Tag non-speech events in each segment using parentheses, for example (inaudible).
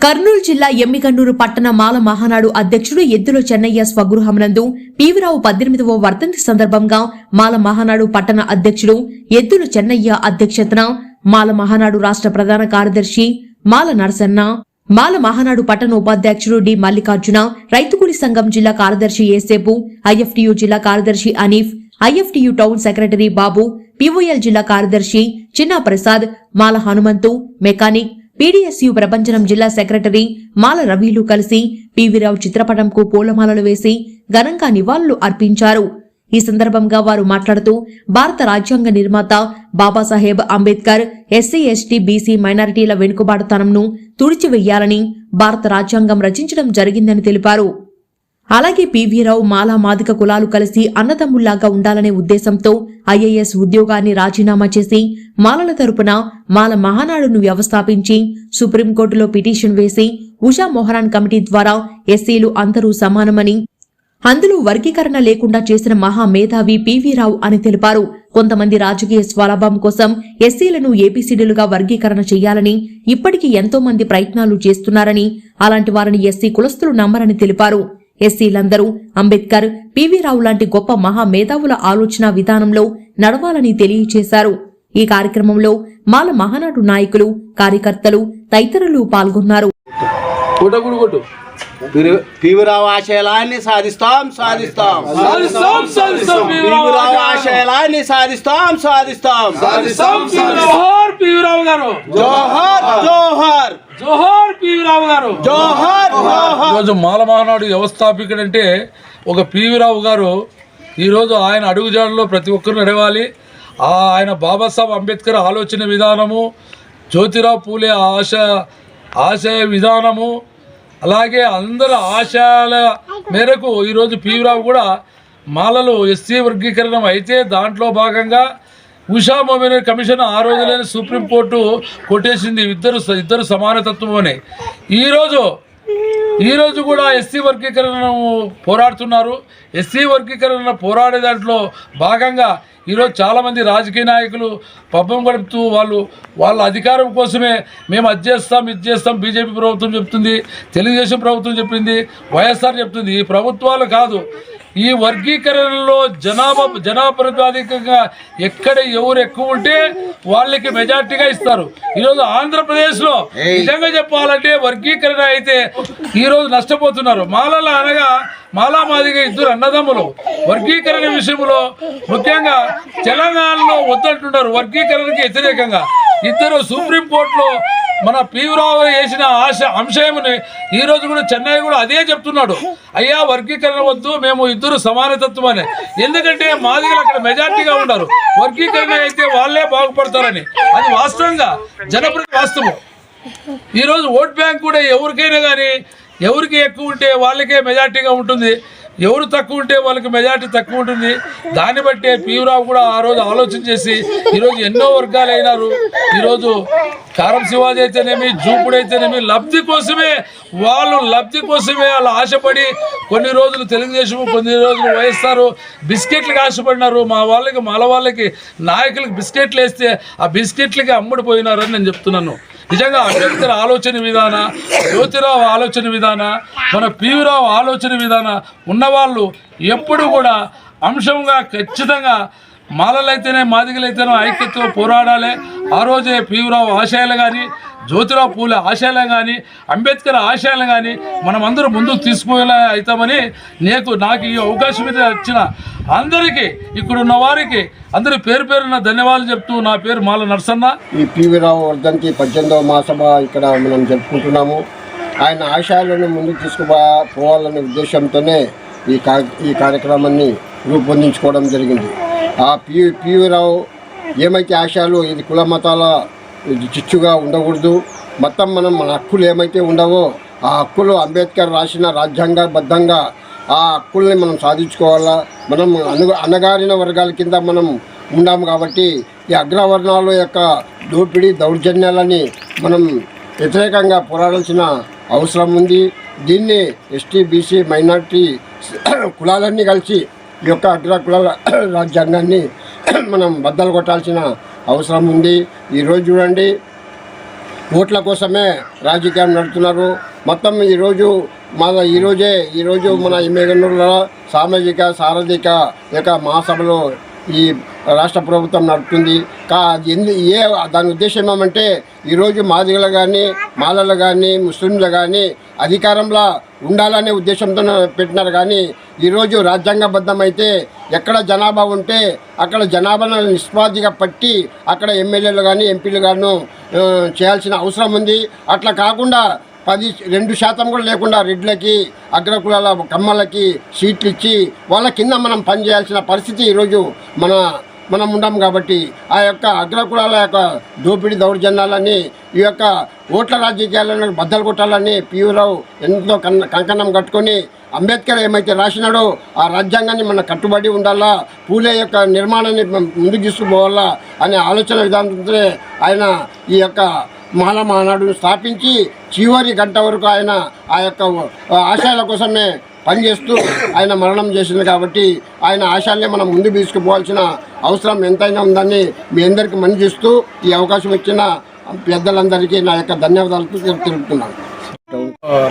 కర్నూలు జిల్లా ఎమ్మిగన్నూరు పట్టణ మాల మహానాడు అధ్యక్షుడు ఎద్దుల చెన్నయ్య స్వగృహమునందు పీవరావు పద్దెనిమిదవ వర్ధంతి సందర్భంగా మాల మహానాడు పట్టణ అధ్యక్షుడు ఎద్దుల చెన్నయ్య అధ్యక్షతన మాల మహానాడు రాష్ట్ర ప్రధాన కార్యదర్శి మాల నరసన్న మాల మహానాడు పట్టణ ఉపాధ్యక్షుడు డి మల్లికార్జున రైతుకూలి సంఘం జిల్లా కార్యదర్శి ఏసేపు ఐఎఫ్టియు జిల్లా కార్యదర్శి Anif IFTU town secretary Babu POL జిల్లా కార్యదర్శి చిన్నా ప్రసాద్ మాల హనుమంతు మెకానిక్ పీడీఎస్యు ప్రభంజనం జిల్లా సెక్రటరీ మాల రవిలు కలిసి పివిరావు చిత్రపటంకు పూలమాలలు వేసి ఘనంగా నివాళులు అర్పించారు. ఈ సందర్భంగా వారు మాట్లాడుతూ భారత రాజ్యాంగ నిర్మాత Babasaheb Ambedkar SC ST BC మైనారిటీల వెనుకబాటుతనంను తుడిచివెయ్యాలని భారత రాజ్యాంగం రచించడం జరిగిందని తెలిపారు. అలాగే పివిరావు మాలా మాదిక కులాలు కలిసి అన్నదమ్ముల్లాగా ఉండాలనే ఉద్దేశంతో ఐఏఎస్ ఉద్యోగాన్ని రాజీనామా చేసి మాలల తరపున మాల మహానాడును వ్యవస్థాపించి సుప్రీంకోర్టులో పిటిషన్ వేసి ఉషా మొహరాన్ కమిటీ ద్వారా ఎస్సీలు అందరూ సమానమని అందులో వర్గీకరణ లేకుండా చేసిన మహా మేధావి పివి రావు అని తెలిపారు. కొంతమంది రాజకీయ స్వలాభం కోసం ఎస్సీలను ఏపీసీడీలుగా వర్గీకరణ చేయాలని ఇప్పటికీ ఎంతో మంది ప్రయత్నాలు చేస్తున్నారని అలాంటి వారిని ఎస్సీ కులస్తులు నమ్మరని తెలిపారు. ఎస్సీలందరూ అంబేద్కర్ పివి రావు లాంటి గొప్ప మహా మేధావుల ఆలోచన విధానంలో నడవాలని తెలియజేశారు ఈ కార్యక్రమంలో మాల మహానాడు నాయకులు కార్యకర్తలు తదితరులు పాల్గొన్నారు. ఆశయాలన్నీ సాధిస్తాం సాధిస్తాం. సాధిస్తాం సాధిస్తాం సాధిస్తాం జోహార్ పీవీరావు గారు. జోహర్ జోహర్. జోహార్ పీవీరావు గారు. జోహర్ జోహర్. ఈరోజు మాలమహానాడు వ్యవస్థాపికుడు అంటే ఒక పివిరావు గారు. ఈరోజు ఆయన అడుగుజాడలో ప్రతి ఒక్కరు నడవాలి. ఆ ఆయన బాబాసాహెబ్ అంబేద్కర్ ఆలోచన విధానము జ్యోతిరావు పూలే ఆశ ఆశయ విధానము అలాగే అందరి ఆశయాల మేరకు ఈరోజు పీవీరావు కూడా మాలలు ఎస్సీ వర్గీకరణం అయితే దాంట్లో భాగంగా ఉషా మొబైల్ కమిషన్ ఆ రోజులైన సుప్రీంకోర్టు కొట్టేసింది. ఇద్దరు ఇద్దరు సమానతత్వం అని ఈరోజు ఈరోజు కూడా ఎస్సీ వర్గీకరణను పోరాడుతున్నారు. ఎస్సీ వర్గీకరణ పోరాడే దాంట్లో భాగంగా ఈరోజు చాలామంది రాజకీయ నాయకులు పబ్బం గడుపుతూ వాళ్ళు వాళ్ళ అధికారం కోసమే మేము అది చేస్తాం ఇది చేస్తాం బీజేపీ ప్రభుత్వం చెప్తుంది తెలుగుదేశం ప్రభుత్వం చెప్పింది వైఎస్ఆర్ చెప్తుంది. ఈ ప్రభుత్వాలు కాదు. ఈ వర్గీకరణలో జనాభా జనాభా ప్రాతిపదికంగా ఎక్కడ ఎవరు ఎక్కువ ఉంటే వాళ్ళకి మెజార్టీగా ఇస్తారు. ఈరోజు ఆంధ్రప్రదేశ్లో నిజంగా చెప్పాలంటే వర్గీకరణ అయితే ఈరోజు నష్టపోతున్నారు. మాలల అనగా మాలా మాదిగా ఇద్దరు అన్నదమ్ములు. వర్గీకరణ విషయంలో ముఖ్యంగా తెలంగాణలో వద్దంటున్నారు. వర్గీకరణకి వ్యతిరేకంగా. ఇద్దరు సుప్రీంకోర్టులో మన పీవరావు వేసిన ఆశ అంశముని ఈ రోజు కూడా చెన్నై కూడా అదే చెప్తున్నాడు. అయ్యా వర్గీకరణ వద్దు మేము ఇద్దరు సమానతత్వం అని ఎందుకంటే మాదిగలు అక్కడ మెజార్టీగా ఉన్నారు వర్గీకరణ అయితే వాళ్ళే బాగుపడతారని. అది వాస్తవంగా జనప్రతి వాస్తవం. ఈరోజు ఓట్ బ్యాంక్ కూడా ఎవరికైనా కానీ ఎవరికి ఎక్కువ ఉంటే వాళ్ళకే మెజార్టీగా ఉంటుంది. ఎవరు తక్కువ ఉంటే వాళ్ళకి మెజార్టీ తక్కువ ఉంటుంది. దాన్ని బట్టే పీవరావు కూడా ఆ రోజు ఆలోచన చేసి ఈరోజు ఎన్నో వర్గాలు అయినారు. ఈరోజు కారం శివాజీ అయితేనేమి జూపుడు అయితేనేమి లబ్ధి కోసమే వాళ్ళు లబ్ధి కోసమే వాళ్ళు ఆశపడి కొన్ని రోజులు తెలుగుదేశం కొన్ని రోజులు వహిస్తారు బిస్కెట్లకు ఆశపడినారు. మా వాళ్ళకి మాల వాళ్ళకి నాయకులకు బిస్కెట్లు వేస్తే ఆ బిస్కెట్లకి అమ్ముడిపోయినారని నేను చెప్తున్నాను. నిజంగా అంబేద్కర్ ఆలోచన విధాన జ్యోతిరావు ఆలోచన విధాన మన పీవీరావు ఆలోచన విధాన ఉన్నవాళ్ళు ఎప్పుడు కూడా అంశంగా ఖచ్చితంగా మాలలైతేనే మాదిగలైతేనే ఐక్యతతో పోరాడాలి. ఆ రోజే పీవీరావు ఆశయాలు కానీ జ్యోతిరావు పూల ఆశయాలు కానీ అంబేద్కర్ ఆశయాలు కానీ మనం అందరూ ముందుకు తీసుకుపోయేలా అవుతామని నీకు నాకు ఈ అవకాశం మీద వచ్చిన అందరికీ ఇక్కడ ఉన్న వారికి అందరి పేరు పేరున ధన్యవాదాలు చెప్తూ నా పేరు మాల నరసన్న. ఈ పివి రావు వర్ధంతి పద్దెనిమిదవ మాసభ ఇక్కడ మనం జరుపుకుంటున్నాము. ఆయన ఆశయాలను ముందుకు తీసుకుపోవాలనే ఉద్దేశంతోనే ఈ కా ఈ కార్యక్రమాన్ని రూపొందించుకోవడం జరిగింది. ఆ పి పివి రావు ఏమైతే ఆశయాలు ఇది కుల మతాల చిచ్చుగా ఉండకూడదు. మొత్తం మనం మన హక్కులు ఏమైతే ఉండవో ఆ హక్కులు అంబేద్కర్ రాసిన రాజ్యాంగబద్ధంగా ఆ హక్కుల్ని మనం సాధించుకోవాలా? మనం అను అణగారిన వర్గాల కింద మనం ఉన్నాము కాబట్టి ఈ అగ్రవర్ణాల యొక్క దోపిడీ దౌర్జన్యాలని మనం వ్యతిరేకంగా పోరాడాల్సిన అవసరం ఉంది. దీన్ని ఎస్టీ బీసీ మైనార్టీ (clears throat) కులాలన్నీ కలిసి ఈ యొక్క అగ్ర కులాల (clears throat) రాజ్యాంగాన్ని (clears throat) మనం బద్దలు కొట్టాల్సిన అవసరం ఉంది. ఈరోజు చూడండి. ఓట్ల కోసమే రాజకీయం నడుపుతున్నారు. మొత్తం ఈరోజు మన ఈరోజే ఈరోజు మన ఎమ్మెగనూరులో సామాజిక సారథిక యొక్క మహాసభలో ఈ రాష్ట్ర ప్రభుత్వం నడుపుతుంది. కా అది ఎందు ఏ దాని ఉద్దేశం ఏమంటే ఈరోజు మాదిగలు కానీ మాలలు కానీ ముస్లింలు కానీ అధికారంలో ఉండాలనే ఉద్దేశంతో పెట్టినారు. కానీ ఈరోజు రాజ్యాంగబద్ధమైతే ఎక్కడ జనాభా ఉంటే అక్కడ జనాభాను నిష్పాదిగా పట్టి అక్కడ ఎమ్మెల్యేలు కానీ ఎంపీలు గాను చేయాల్సిన అవసరం ఉంది. అట్లా కాకుండా పది రెండు శాతం కూడా లేకుండా రెడ్లకి అగ్రకులాల కమ్మలకి సీట్లు ఇచ్చి వాళ్ళ కింద మనం పనిచేయాల్సిన పరిస్థితి ఈరోజు మన మనం ఉండం కాబట్టి ఆ యొక్క అగ్రకులాల యొక్క దోపిడీ దౌర్జన్యాలని ఈ యొక్క ఓట్ల రాజకీయాలను బద్దలు కొట్టాలని పీయూరావు ఎంతో కన్ కంకణం కట్టుకొని అంబేద్కర్ ఏమైతే రాసినాడో ఆ రాజ్యాంగాన్ని మన కట్టుబడి ఉండాలా? పూలే యొక్క నిర్మాణాన్ని ముందుకు తీసుకుపోవాలా? అనే ఆలోచన విధానంతో ఆయన ఈ యొక్క మాల మహానాడును స్థాపించి చివరి గంట వరకు ఆయన ఆ యొక్క ఆశయాల కోసమే పనిచేస్తూ ఆయన మరణం చేసింది కాబట్టి ఆయన ఆశయాల్ని మనం ముందుకు తీసుకుపోవాల్సిన అవసరం ఎంతైనా ఉందని మీ అందరికీ మనిపిస్తూ ఈ అవకాశం ఇచ్చిన పెద్దలందరికీ నా యొక్క ధన్యవాదాలు తెలుపుతున్నాను.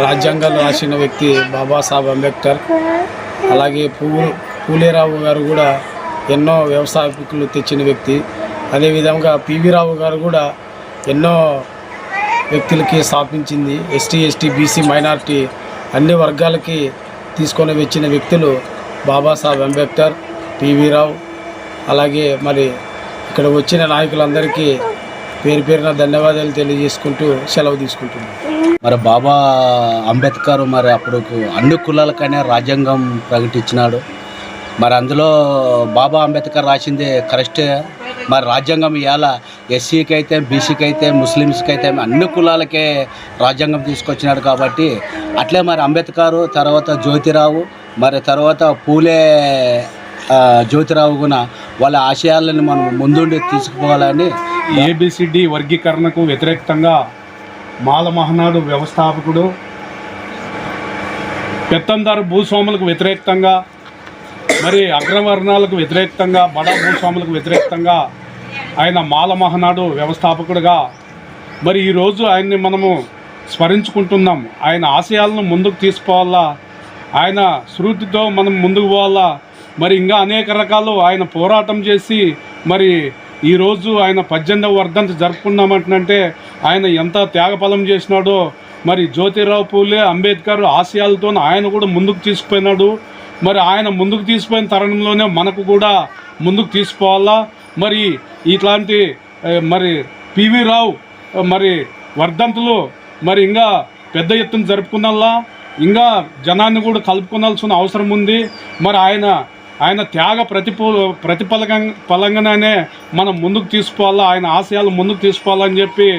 రాజ్యాంగాలు రాసిన వ్యక్తి బాబాసాహెబ్ అంబేద్కర్. అలాగే పువ్వు పూలేరావు గారు కూడా ఎన్నో వ్యవసాయకులు తెచ్చిన వ్యక్తి. అదేవిధంగా పివి రావు గారు కూడా ఎన్నో వ్యక్తులకి స్థాపించింది. ఎస్టీ ఎస్టీ బీసీ మైనారిటీ అన్ని వర్గాలకి తీసుకొని వచ్చిన వ్యక్తులు బాబాసాహెబ్ అంబేద్కర్ పివి రావు. అలాగే మరి ఇక్కడ వచ్చిన నాయకులందరికీ పేరు పేరున ధన్యవాదాలు తెలియజేసుకుంటూ సెలవు తీసుకుంటున్నాను. మరి బాబా అంబేద్కర్ మరి అప్పుడు అన్ని కులాలకైనా రాజ్యాంగం ప్రకటించినాడు. మరి అందులో బాబా అంబేద్కర్ రాసింది కరెక్టే. మరి రాజ్యాంగం ఇవాళ ఎస్సీకి అయితే బీసీకి అయితే ముస్లిమ్స్కి అయితే అన్ని కులాలకే రాజ్యాంగం తీసుకొచ్చినాడు కాబట్టి అట్లే మరి అంబేద్కర్ తర్వాత జ్యోతిరావు మరి తర్వాత పూలే జ్యోతిరావు కూడా వాళ్ళ ఆశయాలను మనం ముందుండి తీసుకుపోవాలని ఏబిసిడి వర్గీకరణకు వ్యతిరేకంగా మాల మహనాడు వ్యవస్థాపకుడు పెత్తందారు భూస్వాములకు వ్యతిరేకంగా మరి అగ్రవర్ణాలకు వ్యతిరేకంగా బడా భూస్వాములకు వ్యతిరేకంగా ఆయన మాల మహనాడు వ్యవస్థాపకుడుగా మరి ఈరోజు ఆయన్ని మనము స్మరించుకుంటున్నాం. ఆయన ఆశయాలను ముందుకు తీసుకోవాలా? ఆయన శృతితో మనం ముందుకు పోవాలా? మరి ఇంకా అనేక రకాలు ఆయన పోరాటం చేసి మరి ఈరోజు ఆయన పద్దెనిమిదవ వర్ధంతి జరుపుకున్నామంటే ఆయన ఎంత త్యాగఫలం చేసినాడో మరి జ్యోతిరావు పూలే అంబేద్కర్ ఆశయాలతో ఆయన కూడా ముందుకు తీసుకుపోయినాడు. మరి ఆయన ముందుకు తీసుకుపోయిన తరుణంలోనే మనకు కూడా ముందుకు తీసుకోవాలా మరి ఇట్లాంటి మరి పివి రావు మరి వర్ధంతులు మరి ఇంకా పెద్ద ఎత్తున జరుపుకున్నల్లా ఇంకా జనాన్ని కూడా కలుపుకోవాల్సిన అవసరం ఉంది. మరి ఆయన ఆయన త్యాగ ప్రతిపూ ప్రతిఫలంగా ఫలంగానే మనం ముందుకు తీసుకోవాలా? ఆయన ఆశయాలు ముందుకు తీసుకోవాలని చెప్పి